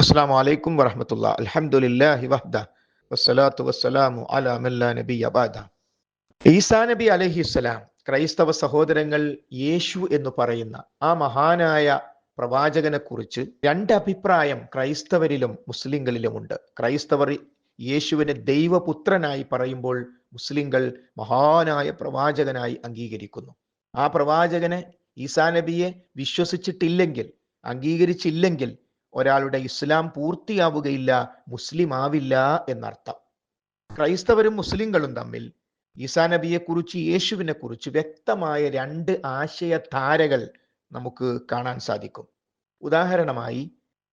അസ്സാം വലൈക്കും വറഹമത്തുള്ള അലഹമുല്ലാഹി വഹ്ദ വസ്സലാത്തു വസ്സലാമു അലാ മല്ലാ നബി അബാദ ഈസാ നബി അലഹിസ്സലാം ക്രൈസ്തവ സഹോദരങ്ങൾ യേശു എന്ന് പറയുന്ന ആ മഹാനായ പ്രവാചകനെ കുറിച്ച് രണ്ട് അഭിപ്രായം ക്രൈസ്തവരിലും മുസ്ലിങ്ങളിലുമുണ്ട്. ക്രൈസ്തവർ യേശുവിനെ ദൈവപുത്രനായി പറയുമ്പോൾ മുസ്ലിങ്ങൾ മഹാനായ പ്രവാചകനായി അംഗീകരിക്കുന്നു. ആ പ്രവാചകനെ ഈസാ നബിയെ വിശ്വസിച്ചിട്ടില്ലെങ്കിൽ അംഗീകരിച്ചില്ലെങ്കിൽ ഒരാളുടെ ഇസ്ലാം പൂർത്തിയാവുകയില്ല മുസ്ലിം ആവില്ല എന്നർത്ഥം. ക്രൈസ്തവരും മുസ്ലിങ്ങളും തമ്മിൽ ഈസാ നബിയെ കുറിച്ച് യേശുവിനെ കുറിച്ച് വ്യക്തമായ രണ്ട് ആശയധാരകൾ നമുക്ക് കാണാൻ സാധിക്കും. ഉദാഹരണമായി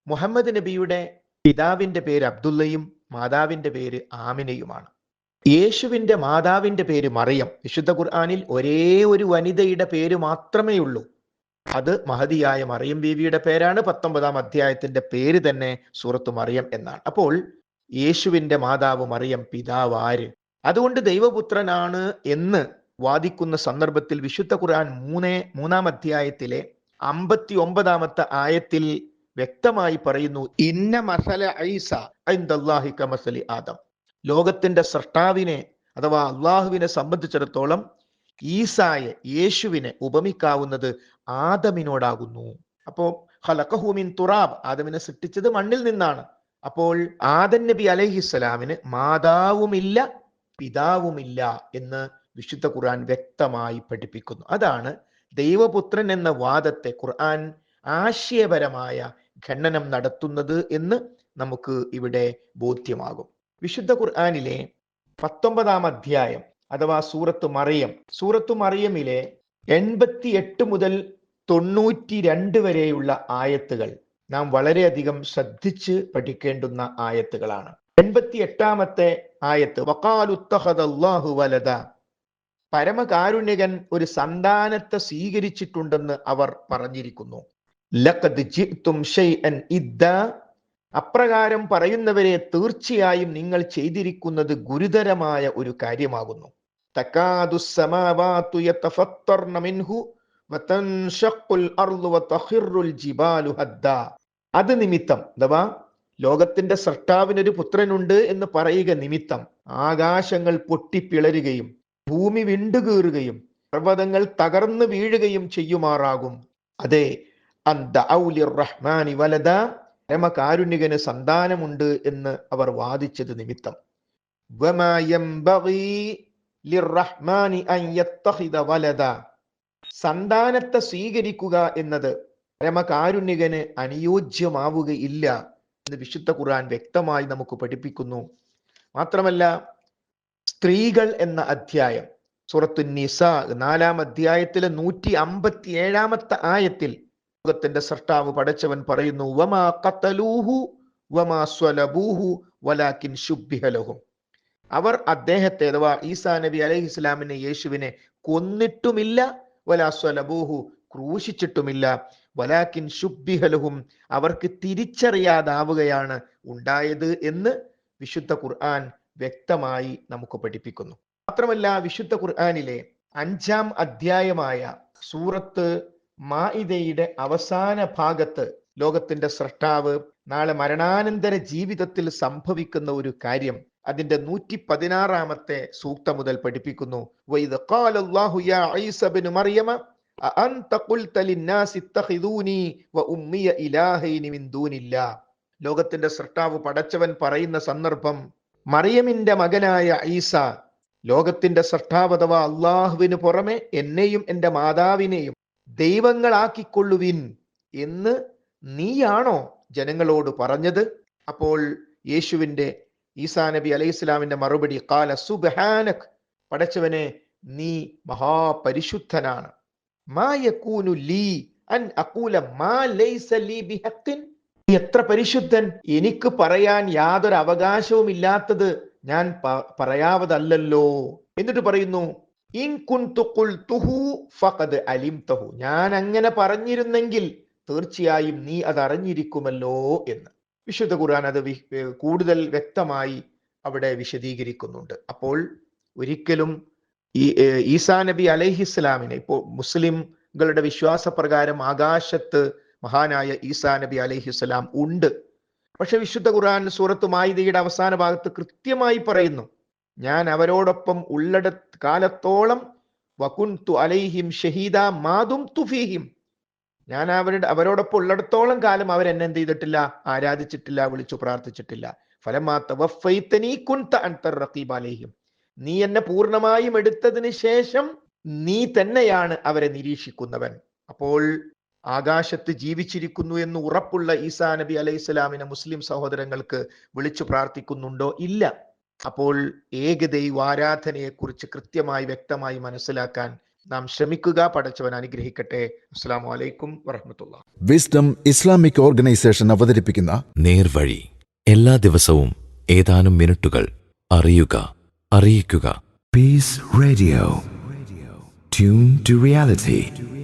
മുഹമ്മദ് നബിയുടെ പിതാവിന്റെ പേര് അബ്ദുള്ളയും മാതാവിന്റെ പേര് ആമിനയുമാണ്. യേശുവിന്റെ മാതാവിന്റെ പേര് മറിയം. വിശുദ്ധ ഖുർആാനിൽ ഒരേ ഒരു വനിതയുടെ പേര് മാത്രമേ ഉള്ളൂ അത് മഹതിയായ മറിയം ബീവിയുടെ പേരാണ്. പത്തൊമ്പതാം അധ്യായത്തിന്റെ പേര് തന്നെ സൂറത്ത് മറിയം എന്നാണ്. അപ്പോൾ യേശുവിന്റെ മാതാവ് മറിയം പിതാവ് ആര്? അതുകൊണ്ട് ദൈവപുത്രനാണ് എന്ന് വാദിക്കുന്ന സന്ദർഭത്തിൽ വിശുദ്ധ ഖുർആൻ മൂന്നേ മൂന്നാം അധ്യായത്തിലെ അമ്പത്തി ഒമ്പതാമത്തെ ആയത്തിൽ വ്യക്തമായി പറയുന്നു ഇന്ന മസല ഐസ മസലി ആദം. ലോകത്തിന്റെ സൃഷ്ടാവിനെ അഥവാ അള്ളാഹുവിനെ സംബന്ധിച്ചിടത്തോളം ഈസായെ യേശുവിനെ ഉപമിക്കാവുന്നത് ആദമിനോടാകുന്നു. അപ്പോ ഹലക്കഹൂമിൻ തുറാബ് ആദമിനെ സൃഷ്ടിച്ചത് മണ്ണിൽ നിന്നാണ്. അപ്പോൾ ആദൻ നബി അലഹിസ്സലാമിന് മാതാവുമില്ല പിതാവുമില്ല എന്ന് വിശുദ്ധ ഖുർആൻ വ്യക്തമായി പഠിപ്പിക്കുന്നു. അതാണ് ദൈവപുത്രൻ എന്ന വാദത്തെ ഖുർആൻ ആശയപരമായ ഖണ്ഡനം നടത്തുന്നത് എന്ന് നമുക്ക് ഇവിടെ ബോധ്യമാകും. വിശുദ്ധ ഖുർആാനിലെ പത്തൊമ്പതാം അധ്യായം അഥവാ സൂറത്ത് മറിയം സൂറത്ത് മറിയമിലെ എൺപത്തി എട്ട് മുതൽ തൊണ്ണൂറ്റി രണ്ട് വരെയുള്ള ആയത്തുകൾ നാം വളരെയധികം ശ്രദ്ധിച്ച് പഠിക്കേണ്ടുന്ന ആയത്തുകളാണ്. എൺപത്തി എട്ടാമത്തെ ആയത്ത് വക്കാലുത്തഹദല്ലാഹു വലത പരമകാരുണ്യകൻ ഒരു സന്താനത്തെ സ്വീകരിച്ചിട്ടുണ്ടെന്ന് അവർ പറഞ്ഞിരിക്കുന്നു. അപ്രകാരം പറയുന്നവരെ തീർച്ചയായും നിങ്ങൾ ചെയ്തിരിക്കുന്നത് ഗുരുതരമായ ഒരു കാര്യമാകുന്നു. തക്കാദു അത് നിമിത്തം. അഥവാ ലോകത്തിന്റെ സൃഷ്ടാവിനൊരു പുത്രനുണ്ട് എന്ന് പറയുക നിമിത്തം. ആകാശങ്ങൾ പൊട്ടിപ്പിളരുകയും ഭൂമി വിണ്ടുകീറുകയും പർവതങ്ങൾ തകർന്നു വീഴുകയും ചെയ്യുമാറാകും. അതെ റഹ്മാനി വലത പരമകാരുണ്യകന് സന്താനമുണ്ട് എന്ന് അവർ വാദിച്ചത് നിമിത്തം. സന്താനത്തെ സ്വീകരിക്കുക എന്നത് പരമകാരുണ്യകന് അനുയോജ്യമാവുകയില്ല എന്ന് വിശുദ്ധ ഖുർആൻ വ്യക്തമായി നമുക്ക് പഠിപ്പിക്കുന്നു. മാത്രമല്ല സ്ത്രീകൾ എന്ന അധ്യായം സുറത്തു നിസ നാലാം അധ്യായത്തിലെ നൂറ്റി അമ്പത്തി ഏഴാമത്തെ ആയത്തിൽ ലോകത്തിന്റെ സൃഷ്ടാവ് പടച്ചവൻ പറയുന്നു വമാ ഖതലൂഹു വമാ സ്വലബൂഹു വലാക്കിൻ ശുബ്ബിഹലഹും അവർ അദ്ദേഹത്തെ അഥവാ ഈസാ നബി അലൈഹി ഇസ്ലാമിനെ യേശുവിനെ കൊന്നിട്ടുമില്ല വലാ സ്വലബൂഹു ക്രൂശിച്ചിട്ടുമില്ല. വലാക്കിൻ ശുബ്ബിഹലഹും അവർക്ക് തിരിച്ചറിയാതാവുകയാണ് ഉണ്ടായത് എന്ന് വിശുദ്ധ ഖുർആൻ വ്യക്തമായി നമുക്ക് പഠിപ്പിക്കുന്നു. മാത്രമല്ല വിശുദ്ധ ഖുർആാനിലെ അഞ്ചാം അധ്യായമായ സൂറത്ത് മാഇദയുടെ അവസാന ഭാഗത്ത് ലോകത്തിന്റെ സൃഷ്ടാവ് നാളെ മരണാനന്തര ജീവിതത്തിൽ സംഭവിക്കുന്ന ഒരു കാര്യം അതിന്റെ നൂറ്റി പതിനാറാമത്തെ സൂക്ത മുതൽ പഠിപ്പിക്കുന്നു. ലോകത്തിന്റെ സൃഷ്ടാവ് പടച്ചവൻ പറയുന്ന സന്ദർഭം മറിയമിന്റെ മകനായ ഈസ ലോകത്തിന്റെ സൃഷ്ടാവ് അഥവാ അള്ളാഹുവിന് പുറമെ എന്നെയും എന്റെ മാതാവിനെയും ദൈവങ്ങളാക്കിക്കൊള്ളുവിൻ എന്ന് നീയാണോ ജനങ്ങളോട് പറഞ്ഞത്? അപ്പോൾ യേശുവിന്റെ ഈസാ നബി അലൈഹി ഇസ്ലാമിന്റെ മറുപടി കാല സുബഹാനക് പടച്ചവനെ നീ മഹാപരിശുദ്ധനാണ്. അൻ മാ ലൈസ എത്ര പരിശുദ്ധൻ? എനിക്ക് പറയാൻ യാതൊരു അവകാശവും ഇല്ലാത്തത് ഞാൻ പറയാവതല്ലോ എന്നിട്ട് പറയുന്നു ഇൻ ഫഖദ് അലിംതഹു. ഞാൻ അങ്ങനെ പറഞ്ഞിരുന്നെങ്കിൽ തീർച്ചയായും നീ അതറിഞ്ഞിരിക്കുമല്ലോ എന്ന്. വിശുദ്ധ ഖുർആൻ അത് കൂടുതൽ വ്യക്തമായി അവിടെ വിശദീകരിക്കുന്നുണ്ട്. അപ്പോൾ ഒരിക്കലും ഈ ഈസാ നബി അലൈഹിസ്ലാമിനെ ഇപ്പോൾ മുസ്ലിംകളുടെ വിശ്വാസപ്രകാരം ആകാശത്ത് മഹാനായ ഈസാ നബി അലൈഹിസ്സലാം ഉണ്ട്. പക്ഷെ വിശുദ്ധ ഖുർആൻ സൂറത്ത് മായിദയുടെ അവസാന ഭാഗത്ത് കൃത്യമായി പറയുന്നു ഞാൻ അവരോടൊപ്പം ഉള്ളട കാലത്തോളം വകുന്തു അലൈഹിം ഷഹീദ മാതും തുഫീഹിം ഞാൻ അവരുടെ അവരോടൊപ്പം ഉള്ളിടത്തോളം കാലം അവരെന്നെ എന്ത് ചെയ്തിട്ടില്ല? ആരാധിച്ചിട്ടില്ല വിളിച്ചു പ്രാർത്ഥിച്ചിട്ടില്ല. ഫലമാ തവഫൈതനീ കുൻത അൻത റഖീബ് അലൈഹിം. നീ എന്നെ പൂർണമായും എടുത്തതിന് ശേഷം നീ തന്നെയാണ് അവരെ നിരീക്ഷിക്കുന്നവൻ. അപ്പോൾ ആകാശത്ത് ജീവിച്ചിരിക്കുന്നു എന്ന് ഉറപ്പുള്ള ഈസാ നബി അലൈഹി സ്വലാമിനെ മുസ്ലിം സഹോദരങ്ങൾക്ക് വിളിച്ചു പ്രാർത്ഥിക്കുന്നുണ്ടോ? ഇല്ല. അപ്പോൾ ഏകദൈവ ആരാധനയെ കുറിച്ച് കൃത്യമായി വ്യക്തമായി മനസ്സിലാക്കാൻ നാം ശ്രമിക്കുക പടച്ചവൻ അനുഗ്രഹിക്കട്ടെ. അസ്സാം വലൈക്കും വറഹമത്തുള്ള വിസ്ഡം ഇസ്ലാമിക് ഓർഗനൈസേഷൻ അവതരിപ്പിക്കുന്ന നേർവഴി. എല്ലാ ദിവസവും ഏതാനും മിനിറ്റുകൾ അറിയുക അറിയിക്കുക. Peace radio tune to reality.